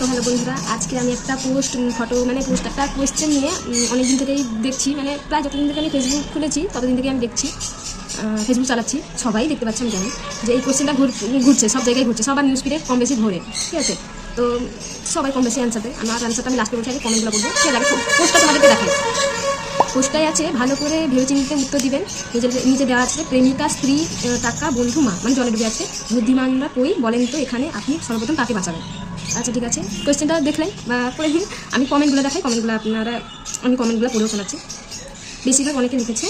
তো হ্যালো বন্ধুরা, আজকে আমি একটা পোস্ট ফটো মানে পোস্ট একটা কোয়েশ্চেন নিয়ে অনেক দিন থেকেই দেখছি মানে প্রায় যতদিন থেকে আমি ফেসবুক খুলেছি, ততদিন থেকে আমি দেখছি ফেসবুক চালাচ্ছি, সবাই দেখতে পাচ্ছি আমি জানি যে এই কোয়েশ্চেনটা ঘুরছে, সব জায়গায় ঘুরছে, সবার নিউজ ফিডে কম বেশি ঘোরে ঠিক আছে? তো সবাই কম বেশি অ্যান্সার দেয়, আমার অ্যান্সারটা আমি লাস্টে বলছি আগে কমেন্টগুলো বলব, ঠিক আছে? পোস্টটা তোমাদেরকে দেখে পোস্টটাই আছে, ভালো করে ভেবেচিন্তে উত্তর দিবেন, নিজের দেওয়া আছে, প্রেমিকা, স্ত্রী টাকা, বন্ধু, মা মানে জলে ডুবে আছে, বুদ্ধিমানরা কই বলেন তো এখানে আপনি সর্বপ্রথম কাকে বাঁচাবেন? আচ্ছা ঠিক আছে। কোয়েশ্চেনটা দেখলেন বা পড়ে নিন। আমি কমেন্টগুলো দেখাই। কমেন্টগুলো আপনারা আমি কমেন্টগুলো পড়েও শোনাচ্ছি। বেশিরভাগ অনেকে লিখেছে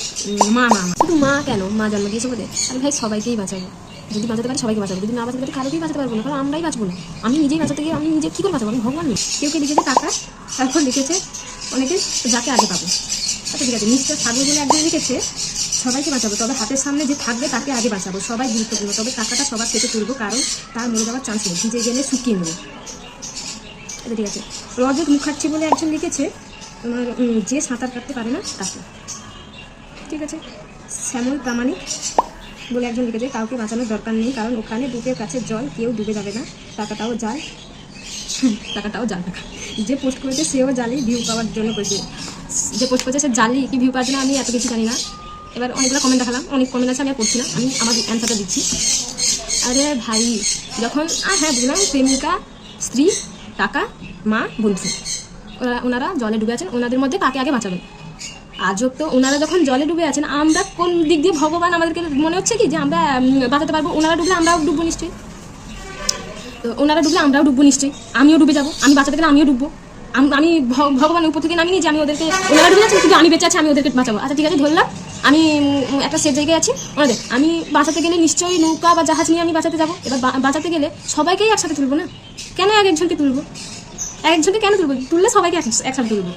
মা মা। শুধু মা কেন? মা জন্ম দিয়েছে বলে আমি ভাই, সবাইকেই বাঁচাবো যদি বাঁচাতে পারি, সবাইকে বাঁচাবো। যদি না বাঁচাতে পারি, কারোকেই বাঁচাতে পারব না। কারণ আমরাই বাঁচবো না। আমি নিজেই বাঁচাতে গিয়ে, আমি নিজে কী করে বাঁচাবো? আমি ভগবান নেই। কেউ কে লিখেছে টাকা, তারপর লিখেছে অনেকে যাকে আগে পাবো। আচ্ছা ঠিক আছে। মিস্টার সাগর বলে একজন লিখেছে সবাইকে বাঁচাবো। তবে হাতের সামনে যে থাকবে তাকে আগে বাঁচাবো। সবাই গুরুত্বপূর্ণ। তবে টাকাটা সবার থেকে তুলবো, কারণ তার মরে যাওয়ার চান্স নেই। ভিজে গেলে শুকিয়ে নেবে আচ্ছা ঠিক আছে। রজত মুখার্জি বলে একজন লিখেছে, তোমার যে সাঁতার কাটতে পারে না, তাকে। ঠিক আছে? শ্যামল প্রামাণিক বলে একজন লিখেছে, কাউকে বাঁচানোর দরকার নেই, কারণ ওখানে বুকের কাছে জল, কেউ ডুবে যাবে না। টাকাটাও জাল টাকাটাও জাল টাকা। যে পোস্ট করেছে, সেও জালি ভিউ পাওয়ার জন্য করেছে। যে পোস্ট করেছে, সে জালি কি ভিউ পাওয়ার জন্য আমি এত কিছু জানি না। এবার অনেকগুলো কমেন্ট দেখালাম। অনেক কমেন্ট আছে, আমি পড়ছি না। আমি আমার অ্যান্সারটা দিচ্ছি। আরে ভাই, যখন, আর হ্যাঁ বুঝলাম, প্রেমিকা, স্ত্রী টাকা মা, বন্ধু। ওরা, ওনারা জলে ডুবে আছেন, ওনাদের মধ্যে কাকে আগে বাঁচাবেন? আজব তো, ওনারা যখন জলে ডুবে আছেন, আমরা কোন দিক দিয়ে ভগবান আমাদেরকে মনে হচ্ছে কি যে আমরা বাঁচাতে পারব? ওনারা ডুবলে আমরাও ডুববো নিশ্চয়ই। তো ওনারা ডুবলে আমরাও ডুববো নিশ্চয়ই। আমিও ডুবে যাব। আমি বাঁচাতে গেলে আমিও ডুববো। আমি ভগবানের উপর থেকে নামিয়ে যে আমি ওদেরকে, ওনারা ডুবে যাচ্ছেন কিন্তু আমি বেঁচে আছি, আমি ওদেরকে বাঁচাবো। আচ্ছা ঠিক আছে, ধরলাম। আমি একটা সেফ জায়গায় আছি। ওনাদের আমি বাঁচাতে গেলে নিশ্চয়ই নৌকা বা জাহাজ নিয়ে আমি বাঁচাতে যাব। এবার বাঁচাতে গেলে সবাইকেই একসাথে তুলবো না? কেন এক একজনকে তুলবো? এক একজনকে কেন তুলবো? তুললে সবাইকে এক- একসাথে তুলবো।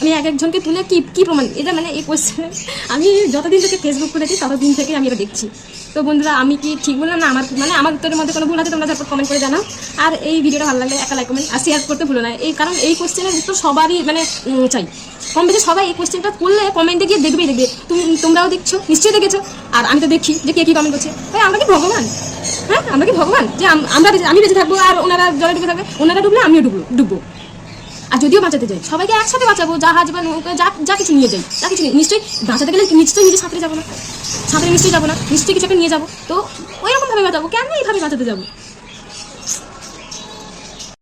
আমি এক একজনকে তুলে কি কি প্রমাণ? এটা মানে এই কোয়েশ্চেন আমি যতদিন থেকে ফেসবুক খুলেছি, ততদিন থেকে আমি এটা দেখছি। তো বন্ধুরা, আমি কি ঠিক বললাম না? আমার মানে আমার উত্তরের মধ্যে কোনো ভুল আছে, তোমরা তারপর কমেন্ট করে জানাও। আর এই ভিডিওটা ভালো লাগলে একটা লাইক কমেন্ট আর শেয়ার করতে ভুলো না। এই কারণ এই কোয়েশ্চেনের উত্তর সবারই মানে চাই। কম বেশি সবাই এই কোয়েশ্চেনটা করলে কমেন্টে গিয়ে দেখবেই দেখবে। তুমি, তোমরাও দেখছ, নিশ্চয়ই দেখেছ। আর আমি তো দেখি যে কে কী কমেন্ট করছে। ভাই, আমরা কি ভগবান? হ্যাঁ আমরা কি ভগবান? যে আমরা আমি বেঁচে থাকব আর ওনারা জলে ডুবে থাকবে। ওনারা ডুবলে আমিও ডুববো ডুববো। আর যদিও বাঁচাতে যাই, সবাইকে একসাথে বাঁচাবো জাহাজ বা নৌকা, যা যা কিছু নিয়ে যাই, যা কিছু নিশ্চয়ই বাঁচাতে গেলে নিশ্চয়ই নিজে সাঁতরে যাব না। সাঁতরে নিশ্চয়ই যাব না, নিশ্চয়ই কিছু একটা নিয়ে যাব। তো ওইরকমভাবে বাঁচাবো। কেন এইভাবে বাঁচাতে যাব?